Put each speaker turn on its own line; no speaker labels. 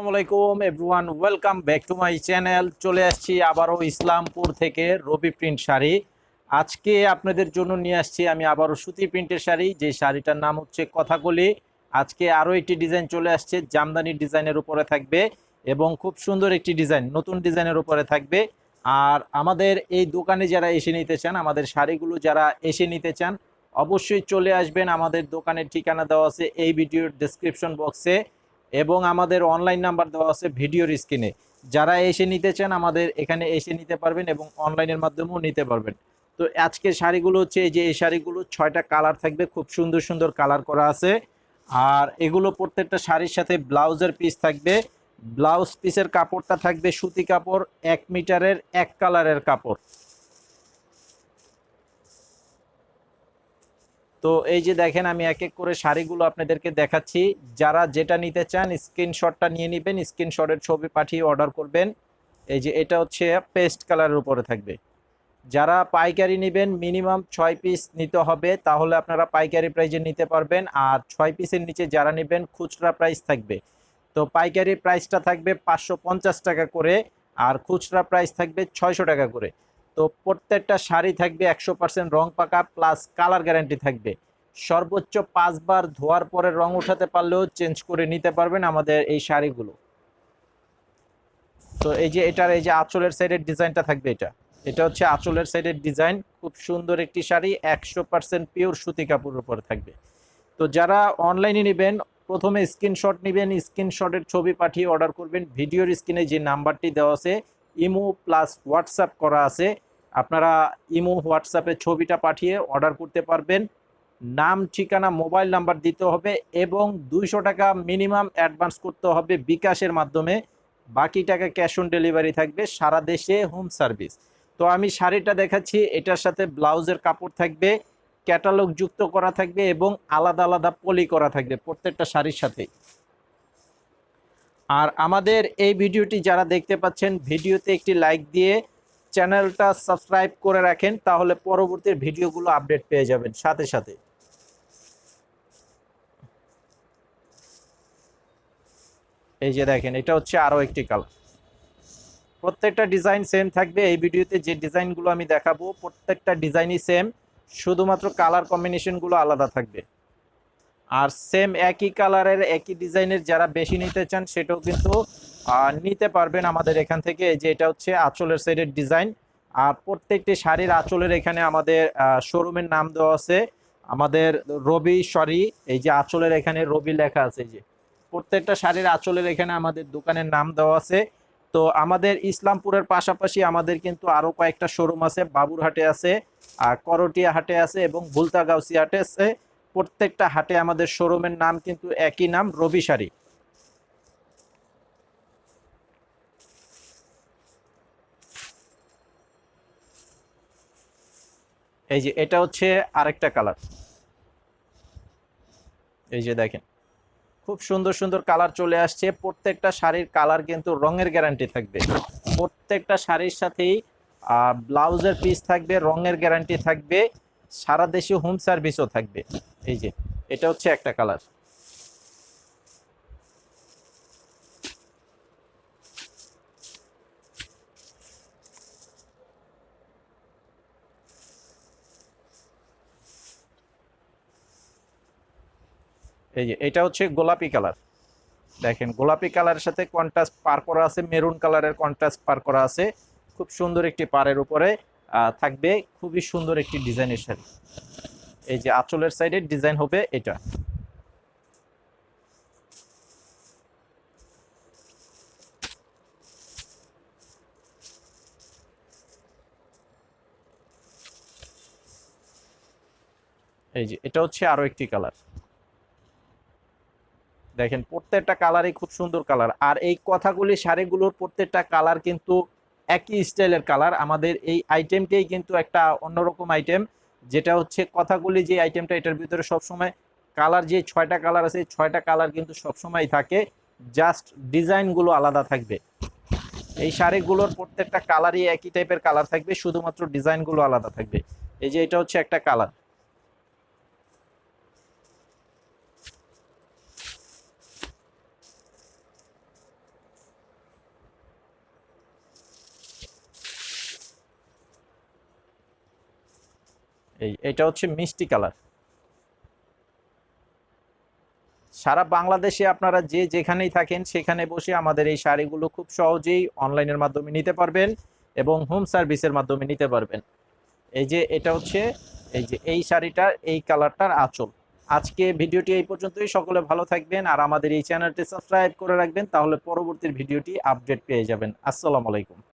আসসালামু আলাইকুম everyone welcome back to my channel চলে আসছি আবারও ইসলামপুর থেকে রবি প্রিন্ট শাড়ি। আজকে আপনাদের জন্য নিয়ে আসছি আমি আবারও সুতি প্রিন্টের শাড়ি। যে শাড়িটার নাম হচ্ছে কথাকলি। আজকে আরও একটি ডিজাইন চলে আসছে, জামদানি ডিজাইনের উপরে থাকবে এবং খুব সুন্দর একটি ডিজাইন নতুন ডিজাইনের উপরে থাকবে। আর আমাদের এই দোকানে যারা এসে নিতে চান, আমাদের শাড়িগুলো যারা এসে নিতে চান, অবশ্যই চলে আসবেন। আমাদের দোকানের ঠিকানা দেওয়া আছে এই ভিডিওর ডেসক্রিপশন বক্সে এবং আমাদের অনলাইন নাম্বার দেওয়া আছে ভিডিওর স্ক্রিনে যারা এসে নিতে চান, আমাদের এখানে এসে নিতে পারবেন এবং অনলাইনের মাধ্যমেও নিতে পারবেন। তো আজকের শাড়িগুলো হচ্ছে, এই যে এই শাড়িগুলো, ছয়টা কালার থাকবে, খুব সুন্দর সুন্দর কালার করা আছে। আর এগুলো প্রত্যেকটা শাড়ির সাথে ব্লাউজের পিস থাকবে। ব্লাউজ পিসের কাপড়টা থাকবে সুতি কাপড়, এক মিটারের এক কালারের কাপড়। তো এই যে দেখেন, আমি এক এক করে শাড়িগুলো আপনাদেরকে দেখাচ্ছি। যারা যেটা নিতে চান, স্ক্রিনশটটা নিয়ে নেবেন, স্ক্রিনশটের ছবি পাঠিয়ে অর্ডার করবেন। এই যে এটা হচ্ছে পেস্ট কালারের উপরে থাকবে। যারা পাইকারি নেবেন, মিনিমাম ছয় পিস নিতে হবে, তাহলে আপনারা পাইকারি প্রাইজে নিতে পারবেন। আর ছয় পিসের নিচে যারা নেবেন, খুচরা প্রাইস থাকবে। তো পাইকারি প্রাইসটা থাকবে পাঁচশো পঞ্চাশ টাকা করে, আর খুচরা প্রাইস থাকবে ছয়শো টাকা করে। তো প্রত্যেকটা শাড়ি থাকবে একশো পার্সেন্ট রং পাকা প্লাস কালার গ্যারান্টি থাকবে। সর্বোচ্চ পাঁচবার ধোয়ার পরে রং উঠাতে পারলেও চেঞ্জ করে নিতে পারবেন আমাদের এই শাড়িগুলো। তো এই যে এটার, এই যে আঁচলের সাইডের ডিজাইনটা থাকবে এটা। এটা হচ্ছে আঁচলের সাইডের ডিজাইন, খুব সুন্দর একটি শাড়ি, একশো পার্সেন্ট পিওর সুতি কাপড়ের উপরে থাকবে। তো যারা অনলাইনে নেবেন, প্রথমে স্ক্রিনশট নেবেন স্ক্রিনশটের ছবি পাঠিয়ে অর্ডার করবেন। ভিডিওর স্ক্রিনে যে নাম্বারটি দেওয়া আছে, ইমো প্লাস হোয়াটসঅ্যাপ করা আছে। আপনারা ইমো হোয়াটসঅ্যাপে ছবিটা পাঠিয়ে অর্ডার করতে পারবেন। নাম, ঠিকানা মোবাইল নাম্বার দিতে হবে এবং দুইশো টাকা মিনিমাম অ্যাডভান্স করতে হবে বিকাশের মাধ্যমে। বাকি টাকা ক্যাশ অন ডেলিভারি থাকবে সারা দেশে হোম সার্ভিস তো আমি শাড়িটা দেখাচ্ছি, এটার সাথে ব্লাউজের কাপড় থাকবে ক্যাটালগ যুক্ত করা থাকবে এবং আলাদা আলাদা পলি করা থাকবে প্রত্যেকটা শাড়ির সাথে। আর আমাদের এই ভিডিওটি যারা দেখতে পাচ্ছেন, ভিডিওতে একটি লাইক দিয়ে চ্যানেলটা সাবস্ক্রাইব করে রাখেন, তাহলে পরবর্তী ভিডিওগুলো আপডেট পেয়ে যাবেন সাথে সাথে। এই যে দেখেন, এটা হচ্ছে আরও একটি কালার। প্রত্যেকটা ডিজাইন সেম থাকবে। এই ভিডিওতে যে ডিজাইনগুলো আমি দেখাবো, প্রত্যেকটা ডিজাইনই সেম, শুধুমাত্র কালার কম্বিনেশনগুলো আলাদা থাকবে। আর সেম একই কালারের, একই ডিজাইনের যারা বেশি নিতে চান, সেটাও কিন্তু নিতে পারবেন আমাদের এখান থেকে। যে এটা হচ্ছে আঁচলের সাইডের ডিজাইন আর প্রত্যেকটি শাড়ির আঁচলের এখানে আমাদের শোরুমের নাম দেওয়া আছে। আমাদের রবি, সরি, এই যে আঁচলের এখানে রবি লেখা আছে যে। প্রত্যেকটা শাড়ির আঁচলের এখানে আমাদের দোকানের নাম দেওয়া আছে। তো আমাদের ইসলামপুরের পাশাপাশি আমাদের কিন্তু আরও কয়েকটা শোরুম আছে। বাবুরহাটে আছে, আর করটিয়া হাটে আছে এবং ভুলতাগাউসি হাটে আছে। প্রত্যেকটা হাটে আমাদের শোরুমের নাম কিন্তু একই নাম, রবি শাড়ি। এই যে এটা হচ্ছে আরেকটা কালার। এই যে দেখেন, খুব সুন্দর সুন্দর কালার চলে আসছে। প্রত্যেকটা শাড়ির কালার কিন্তু রঙের গ্যারান্টি থাকবে। প্রত্যেকটা শাড়ির সাথেই ব্লাউজের পিস থাকবে, রঙের গ্যারান্টি থাকবে। সারা দেশে হোম সার্ভিসও থাকবে। এই যে, এটা হচ্ছে একটা কালার। এই যে, এটা হচ্ছে গোলাপি কালার। দেখেন, গোলাপি কালারের সাথে কন্ট্রাস্ট পার করা আছে, মেরুন কালারের কন্ট্রাস্ট পার করা আছে। খুব সুন্দর একটি পারের উপরে থাকবে খুবই সুন্দর একটি ডিজাইনের শাড়ি। এই যে আঁচলের সাইডে ডিজাইন হবে এটা। এই যে, এটা হচ্ছে আরও একটি কালার। দেখেন, প্রত্যেকটা কালারই খুব সুন্দর কালার আর এই কথাগুলি, শাড়িগুলোর প্রত্যেকটা কালার কিন্তু একই স্টাইলের কালার আমাদের এই আইটেমটাই কিন্তু একটা অন্যরকম আইটেম যেটা হচ্ছে কথাগুলি যে আইটেমটা এটার ভিতরে সবসময় কালার যে ছয়টা কালার আছে, ছয়টা কালার কিন্তু সবসময় থাকে। জাস্ট ডিজাইনগুলো আলাদা থাকবে। এই শাড়িগুলোর প্রত্যেকটা কালারই একই টাইপের কালার থাকবে, শুধুমাত্র ডিজাইনগুলো আলাদা থাকবে। এই যে, এটা হচ্ছে একটা কালার এই, এটা হচ্ছে মিষ্টি কালার। সারা বাংলাদেশে আপনারা যে যেখানেই থাকেন, সেখানে বসে আমাদের এই শাড়িগুলো খুব সহজেই অনলাইনের মাধ্যমে নিতে পারবেন এবং হোম সার্ভিসের মাধ্যমে নিতে পারবেন। এই যে, এটা হচ্ছে, এই যে, এই শাড়িটার, এই কালারটার আঁচল। আজকে ভিডিওটি এই পর্যন্তই। সকলে ভালো থাকবেন আর আমাদের এই চ্যানেলটি সাবস্ক্রাইব করে রাখবেন, তাহলে পরবর্তী ভিডিওটি আপডেট পেয়ে যাবেন। আসসালামু আলাইকুম।